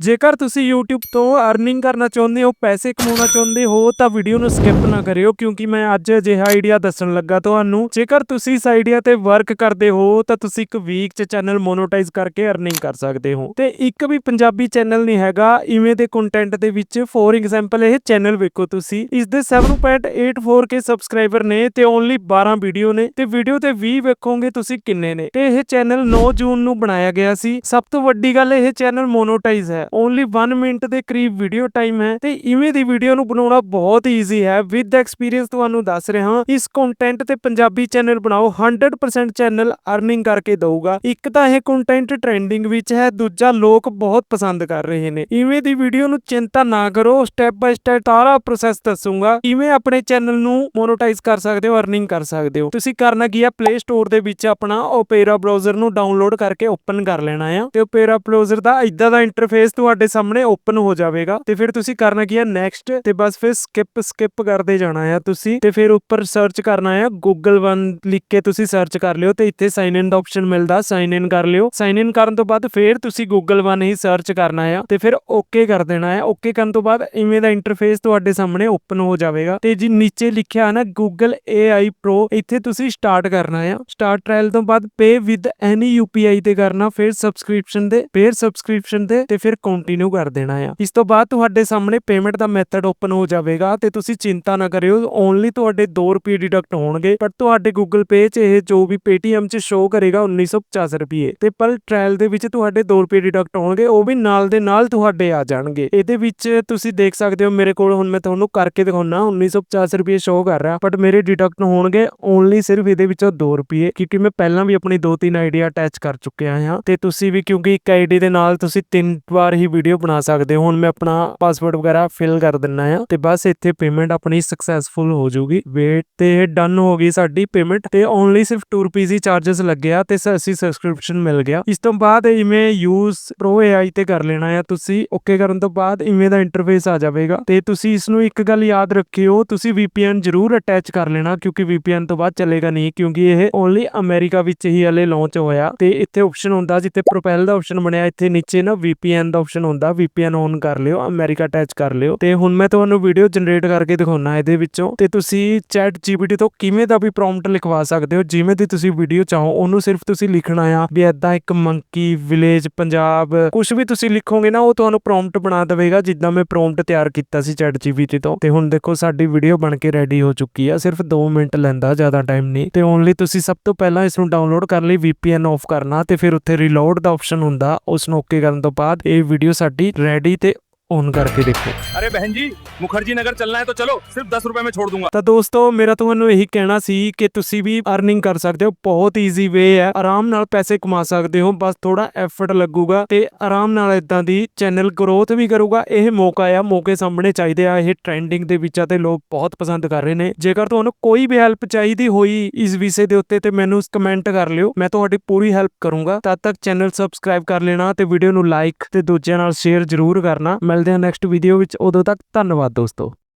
ਜੇਕਰ ਤੁਸੀਂ YouTube ਤੋਂ ਅਰਨਿੰਗ ਕਰਨਾ ਚਾਹੁੰਦੇ ਹੋ, ਪੈਸੇ ਕਮਾਉਣਾ ਚਾਹੁੰਦੇ ਹੋ, ਤਾਂ ਵੀਡੀਓ ਨੂੰ ਸਕਿਪ ਨਾ ਕਰਿਓ, ਕਿਉਂਕਿ ਮੈਂ ਅੱਜ ਅਜਿਹਾ ਆਈਡੀਆ ਦੱਸਣ ਲੱਗਾ ਤੁਹਾਨੂੰ। ਜੇਕਰ ਤੁਸੀਂ ਇਸ ਆਈਡੀਆ ਤੇ ਵਰਕ ਕਰਦੇ ਹੋ, ਤਾਂ ਤੁਸੀਂ ਇੱਕ ਵੀਕ 'ਚ ਚੈਨਲ ਮੋਨੋਟਾਈਜ਼ ਕਰਕੇ ਅਰਨਿੰਗ ਕਰ ਸਕਦੇ ਹੋ। ਤੇ ਇੱਕ ਵੀ ਪੰਜਾਬੀ ਚੈਨਲ ਨਹੀਂ ਹੈਗਾ, ਇਵੇਂ ਦੇ ਕੰਟੈਂਟ ਦੇ ਵਿੱਚ ਫੋਰ ਐਗਜ਼ਾਮਪਲ ਇਹ ਚੈਨਲ ਵੇਖੋ ਤੁਸੀਂ। ਇਸ ਦੇ 7.84k ਸਬਸਕ੍ਰਾਈਬਰ ਨੇ ਤੇ ਓਨਲੀ 12 ਵੀਡੀਓ ਨੇ। ਤੇ ਵੀਡੀਓ ਤੇ 20 ਵੇਖੋਗੇ ਤੁਸੀਂ ਕਿੰਨੇ ਨੇ। ਤੇ ਇਹ ਚੈਨਲ 9 ਜੂਨ ਨੂੰ ਬਣਾਇਆ ਗਿਆ ਸੀ। ਸਭ ਤੋਂ ਵੱਡੀ ਗੱਲ, ਇਹ ਚੈਨਲ ਮੋਨੋਟਾਈਜ਼ ਹੈ। ਓਨਲੀ 1 ਮਿੰਟ ਦੇ ਕਰੀਬ ਵੀਡੀਓ ਟਾਈਮ ਹੈ ਤੇ ਇਵੇਂ ਦੀ ਵੀਡੀਓ ਨੂੰ ਬਣਾਉਣਾ ਬਹੁਤ ਈਜ਼ੀ ਹੈ। ਵਿਦ ਐਕਸਪੀਰੀਅੰਸ ਤੁਹਾਨੂੰ ਦੱਸ ਰਿਹਾ ਹਾਂ, ਇਸ ਕੰਟੈਂਟ ਤੇ ਪੰਜਾਬੀ ਚੈਨਲ ਬਣਾਓ 100% ਚੈਨਲ ਅਰਨਿੰਗ ਕਰਕੇ ਦਊਗਾ। ਇੱਕ ਤਾਂ ਇਹ ਕੰਟੈਂਟ ਟ੍ਰੈਂਡਿੰਗ ਵਿੱਚ ਹੈ, ਦੂਜਾ ਲੋਕ ਬਹੁਤ ਪਸੰਦ ਕਰ ਰਹੇ ਨੇ। ਇਵੇਂ ਦੀ ਵੀਡੀਓ ਨੂੰ ਚਿੰਤਾ ਨਾ ਕਰੋ ਸਟੈਪ ਬਾਈ ਸਟੈਪ ਸਾਰਾ ਪ੍ਰੋਸੈਸ ਦੱਸੂਗਾ। ਕਿਵੇਂ ਆਪਣੇ ਚੈਨਲ ਨੂੰ ਮੋਨੋਟਾਈਜ਼ ਕਰ ਸਕਦੇ ਹੋ ਅਰਨਿੰਗ ਕਰ ਸਕਦੇ ਹੋ। ਤੁਸੀਂ ਕਰਨਾ ਕੀ ਹੈ ਪਲੇ ਸਟੋਰ ਦੇ ਵਿੱਚ ਆਪਣਾ ਓਪੇਰਾ ਬ੍ਰਾਊਜ਼ਰ ਨੂੰ ਡਾਊਨਲੋਡ ਕਰਕੇ ਓਪਨ ਕਰ ਲੈਣਾ ਆ। ਤੇ ਓਪੇਰਾ ਬ੍ਰਾਊਜ਼ਰ ਦਾ ਇਦਾਂ ਦਾ ਇੰਟਰਫੇਸ ਤੁਹਾਡੇ ਸਾਹਮਣੇ ਓਪਨ ਹੋ ਜਾਵੇਗਾ ਤੇ ਫਿਰ ਤੁਸੀਂ ਕਰਨਾ ਕੀ ਹੈ ਨੈਕਸਟ ਤੇ ਬਸ ਫਿਰ ਸਕਿਪ ਸਕਿਪ ਕਰਦੇ ਜਾਣਾ ਆ ਤੁਸੀਂ ਤੇ ਫਿਰ ਉੱਪਰ ਸਰਚ ਕਰਨਾ ਆ ਗੂਗਲ ਵਨ ਲਿਖ ਕੇ ਤੁਸੀਂ ਸਰਚ ਕਰ ਲਿਓ ਤੇ ਇੱਥੇ ਸਾਈਨ ਇਨ ਦਾ ਆਪਸ਼ਨ ਮਿਲਦਾ ਸਾਈਨ ਇਨ ਕਰ ਲਿਓ। ਸਾਈਨ ਇਨ ਕਰਨ ਤੋਂ ਬਾਅਦ ਫਿਰ ਤੁਸੀਂ ਗੂਗਲ ਵਨ ਹੀ ਸਰਚ ਕਰਨਾ ਆ ਤੇ ਫਿਰ ਓਕੇ ਕਰ ਦੇਣਾ ਆ। ਓਕੇ ਕਰਨ ਤੋਂ ਬਾਅਦ ਇਵੇਂ ਦਾ ਇੰਟਰਫੇਸ ਤੁਹਾਡੇ ਸਾਹਮਣੇ ਓਪਨ ਹੋ ਜਾਵੇਗਾ ਤੇ ਜੀ ਨੀਚੇ ਲਿਖਿਆ ਹੈ ਨਾ ਗੂਗਲ AI Pro, ਇੱਥੇ ਤੁਸੀਂ ਸਟਾਰਟ ਕਰਨਾ ਆ। ਸਟਾਰਟ ਟ੍ਰਾਇਲ ਤੋਂ ਬਾਅਦ ਪੇ ਵਿਦ ਐਨੀ UPI ਤੇ ਕਰਨਾ, ਫਿਰ ਸਬਸਕ੍ਰਿਪਸ਼ਨ ਦੇ, ਫਿਰ ਸਬਸਕ੍ਰਿਪਸ਼ਨ ਦੇ ਤੇ ਫਿਰ ਕੰਟੀਨਿਊ ਕਰ ਦੇਣਾ ਆ। ਇਸ ਤੋਂ ਬਾਅਦ ਤੁਹਾਡੇ ਸਾਹਮਣੇ ਪੇਮੈਂਟ ਦਾ ਮੈਥਡ ਓਪਨ ਹੋ ਜਾਵੇਗਾ ਤੇ ਤੁਸੀਂ ਚਿੰਤਾ ਨਾ ਕਰਿਓ ਓਨਲੀ ਤੁਹਾਡੇ 2 ਰੁਪਏ ਡਿਡਕਟ ਹੋਣਗੇ, ਪਰ ਤੁਹਾਡੇ Google Pay 'ਚ ਇਹ ਜੋ ਵੀ Paytm 'ਚ ਸ਼ੋ ਕਰੇਗਾ 1950 ਰੁਪਏ ਤੇ ਪਰ ਟ੍ਰਾਇਲ ਦੇ ਵਿੱਚ ਤੁਹਾਡੇ 2 ਰੁਪਏ ਡਿਡਕਟ ਹੋਣਗੇ, ਉਹ ਵੀ ਨਾਲ ਦੇ ਨਾਲ ਤੁਹਾਡੇ ਆ ਜਾਣਗੇ। ਇਹਦੇ ਵਿੱਚ ਤੁਸੀਂ ਦੇਖ ਸਕਦੇ ਹੋ ਮੇਰੇ ਕੋਲ ਹੁਣ ਮੈਂ ਤੁਹਾਨੂੰ ਕਰਕੇ ਦਿਖਾਉਣਾ 1950 ਰੁਪਏ ਸ਼ੋ ਕਰ ਰਿਹਾ ਬਟ ਮੇਰੇ ਡਿਡਕਟ ਹੋਣਗੇ ਓਨਲੀ ਸਿਰਫ ਇਹਦੇ ਵਿੱਚੋਂ 2 ਰੁਪਏ, ਕਿਉਂਕਿ ਮੈਂ ਪਹਿਲਾਂ ਵੀ ਆਪਣੀ ਦੋ ਤਿੰਨ ਆਈਡੀਆ ਅਟੈਚ ਕਰ ਚੁੱਕਿਆ ਹਾਂ ਤੇ ਤੁਸੀਂ ਵੀ ਕਿਉਂਕਿ ਇੱਕ ਆਈਡੀ ਦੇ ਨਾਲ ਤੁਸੀਂ ਤਿੰਨ ਵਾਰ ਹੀ ਵੀਡੀਓ ਬਣਾ ਸਕਦੇ ਹੋ। ਹੁਣ ਮੈਂ ਆਪਣਾ ਪਾਸਵਰਡ ਵਗੈਰਾ ਫਿਲ ਕਰ ਦਿੰਨਾ ਆ ਤੇ ਬਸ ਇੱਥੇ ਪੇਮੈਂਟ ਆਪਣੀ ਸਕਸੈਸਫੁਲ ਹੋ ਜਾਊਗੀ। ਵੇਟ ਤੇ ਡਨ ਹੋ ਗਈ ਸਾਡੀ ਪੇਮੈਂਟ ਤੇ ਓਨਲੀ ਸਿਰਫ 2 ਰੁਪਏ ਹੀ ਚਾਰजेस ਲੱਗਿਆ ਤੇ ਅਸੀਂ ਸਬਸਕ੍ਰਿਪਸ਼ਨ ਮਿਲ ਗਿਆ। ਇਸ ਤੋਂ ਬਾਅਦ ਇਵੇਂ ਯੂਜ਼ ਪ੍ਰੋ AI ਤੇ ਕਰ ਲੈਣਾ ਆ ਤੁਸੀਂ। ਓਕੇ ਕਰਨ ਤੋਂ ਬਾਅਦ ਇਵੇਂ ਦਾ ਇੰਟਰਫੇਸ ਆ ਜਾਵੇਗਾ। ਤੇ ਤੁਸੀਂ ਇਸ ਨੂੰ ਇੱਕ ਗੱਲ ਯਾਦ ਰੱਖਿਓ, ਤੁਸੀਂ VPN ਜ਼ਰੂਰ ਅਟੈਚ ਕਰ ਲੈਣਾ ਕਿਉਂਕਿ VPN ਤੋਂ ਬਾਅਦ ਚੱਲੇਗਾ ਨਹੀਂ ਕਿਉਂਕਿ ਇਹ ਓਨਲੀ ਅਮਰੀਕਾ ਵਿੱਚ ਹੀ ਹਲੇ ਲਾਂਚ ਹੋਇਆ। ਤੇ ਇੱਥੇ ਆਪਸ਼ਨ ਹੁੰਦਾ ਜਿੱਥੇ ਪ੍ਰੋਪੈਲ ਦਾ ਆਪਸ਼ਨ ਬਣਿਆ, ਇੱਥੇ ਨੀਚੇ ਨਾ VPN ਦਾ ਆਪਸ਼ਨ ਹੁੰਦਾ VPN ਔਨ ਕਰ ਲਿਓ ਅਮਰੀਕਾ ਅਟੈਚ ਕਰ ਲਿਓ। ਤੇ ਹੁਣ ਮੈਂ ਤੁਹਾਨੂੰ ਵੀਡੀਓ ਜਨਰੇਟ ਕਰਕੇ ਦਿਖਾਉਣਾ ਇਹਦੇ ਵਿੱਚੋਂ। ਤੇ ਤੁਸੀਂ ਚੈਟ GPT ਤੋਂ ਕਿਵੇਂ ਦਾ ਵੀ ਪ੍ਰੌਮਪਟ ਲਿਖਵਾ ਸਕਦੇ ਹੋ, ਜਿਵੇਂ ਦੀ ਤੁਸੀਂ ਵੀਡੀਓ ਚਾਹੋ, ਉਹਨੂੰ ਸਿਰਫ ਤੁਸੀਂ ਲਿਖਣਾ ਆ ਵੀ ਐਦਾਂ ਇੱਕ ਮੰਕੀ ਵਿਲੇਜ ਪੰਜਾਬ ਕੁਝ ਵੀ ਤੁਸੀਂ ਲਿਖੋਗੇ ਨਾ, ਉਹ ਤੁਹਾਨੂੰ ਪ੍ਰੌਮਪਟ ਬਣਾ ਦੇਵੇਗਾ, ਜਿੱਦਾਂ ਮੈਂ ਪ੍ਰੌਮਪਟ ਤਿਆਰ ਕੀਤਾ ਸੀ ਚੈਟ GPT ਤੋਂ। ਤੇ ਹੁਣ ਦੇਖੋ, ਸਾਡੀ ਵੀਡੀਓ ਬਣ ਕੇ ਰੈਡੀ ਹੋ ਚੁੱਕੀ ਆ, ਸਿਰਫ 2 ਮਿੰਟ ਲੈਂਦਾ, ਜ਼ਿਆਦਾ ਟਾਈਮ ਨਹੀਂ। ਤੇ ਓਨਲੀ ਤੁਸੀਂ ਸਭ ਤੋਂ ਪਹਿਲਾਂ ਇਸ ਨੂੰ ਡਾਊਨਲੋਡ ਕਰਨ ਲਈ, VPN ਆਫ ਕਰਨਾ, ਤੇ ਫਿਰ ਉੱਥੇ ਰੀਲੋਡ ਦਾ ਆਪਸ਼ਨ ਹੁੰਦਾ ਉਸ ਨੂੰ ਓਕੇ ਕਰਨ ਤੋਂ ਬਾਅਦ, ਇਹ ਵੀਡੀਓ ਸਾਡੀ ਰੈਡੀ ਤੇ ਔਨ ਕਰਕੇ ਦੇਖੋ अरे बहन जी मुखर्जी नगर चलना है तो चलो सिर्फ दस रुपए में छोड़ दूंगा ਤਾਂ ਦੋਸਤੋ ਮੇਰਾ ਤੁਹਾਨੂੰ ਇਹੀ ਕਹਿਣਾ ਸੀ ਕਿ ਤੁਸੀਂ ਵੀ ਅਰਨਿੰਗ ਕਰ ਸਕਦੇ ਹੋ ਬਹੁਤ ਈਜ਼ੀ ਵੇ ਹੈ ਆਰਾਮ ਨਾਲ ਪੈਸੇ ਕਮਾ ਸਕਦੇ ਹੋ ਬਸ ਥੋੜਾ ਐਫਰਟ ਲੱਗੂਗਾ ਤੇ ਆਰਾਮ ਨਾਲ ਇਦਾਂ ਦੀ ਚੈਨਲ ਗਰੋਥ ਵੀ ਕਰੂਗਾ ਇਹ ਮੌਕਾ ਆ ਮੌਕੇ ਸਾਹਮਣੇ ਚਾਹੀਦੇ ਆ ਇਹ ਟ੍ਰੈਂਡਿੰਗ ਦੇ ਵਿੱਚ ਆ ਤੇ ਲੋਕ ਬਹੁਤ ਪਸੰਦ ਕਰ ਰਹੇ ਨੇ ਜੇਕਰ ਤੁਹਾਨੂੰ ਕੋਈ ਵੀ ਹੈਲਪ ਚਾਹੀਦੀ ਹੋਈ ਇਸ ਵਿਸ਼ੇ ਦੇ ਉੱਤੇ ਤੇ ਮੈਨੂੰ ਕਮੈਂਟ ਕਰ ਲਿਓ ਮੈਂ ਤੁਹਾਡੀ ਪੂਰੀ ਹੈਲਪ ਕਰੂੰਗਾ ਤਦ ਤੱਕ ਚੈਨਲ ਸਬਸਕ੍ਰਾਈਬ ਕਰ ਲੈਣਾ ਤੇ ਵੀਡੀਓ ਨੂੰ ਲਾਈਕ ਤੇ ਦੂਜਿਆਂ ਨਾਲ ਸ਼ੇਅਰ ਜ਼ਰੂਰ ਕਰਨਾ ਮਿਲਦੇ ਹਾਂ ਨੈਕਸਟ ਵੀਡੀਓ ਵਿੱਚ। ਉਦੋਂ ਤੱਕ ਧੰਨਵਾਦ ਦੋਸਤੋ।